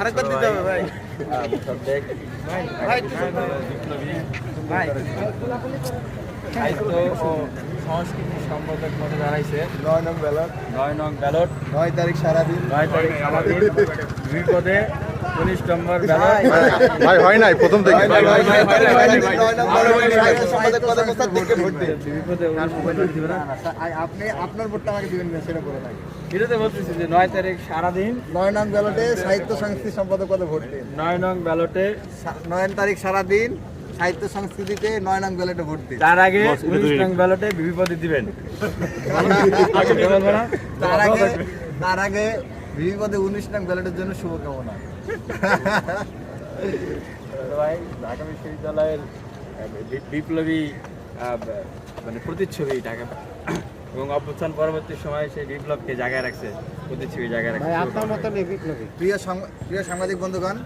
আরেকবার দিতে হবে ভাই। ভাই ভাই সাহিত্য ও সংস্কৃতি সম্পাদক পদে দাঁড়াইছে। নয় নং ব্যালট। নয় নং ব্যালট। নয় তারিখ সারাদিন। নয় তারিখ সারাদিন। দুই পদে ভাই হয় নাই প্রথম থেকে। আপনি আপনার ভোটটা আমাকে দিবেন না সেটা বলে থাকে এটাতে বলতেছি যে নয় তারিখ সারাদিন নয় নং ব্যালটে সাহিত্য সংস্কৃতি সম্পাদক পদে ভোট দিন। নয় নং ব্যালটে সা- নয় তারিখ সারাদিন সাহিত্য সংস্কৃতিতে নয় নং ব্যালটে ভোট দিন। তার আগে উনিশ নং ব্যালটে বিবি দিবেন। না? তার আগে তার আগে ভিভি পদে উনিশ নং ব্যালটের জন্য শুভকামনা। ভাই ঢাকা বিশ্ববিদ্যালয়ের বিপ্লবী মানে প্রতিচ্ছবি ঢাকা এবং অভ্যুত্থান পরবর্তী সময়ে সেই বিপ্লবকে জায়গায় রাখছে প্রতিচ্ছবি জায়গায় রাখছে প্রিয় সাংবা- প্রিয় সাংবাদিক বন্ধুগণ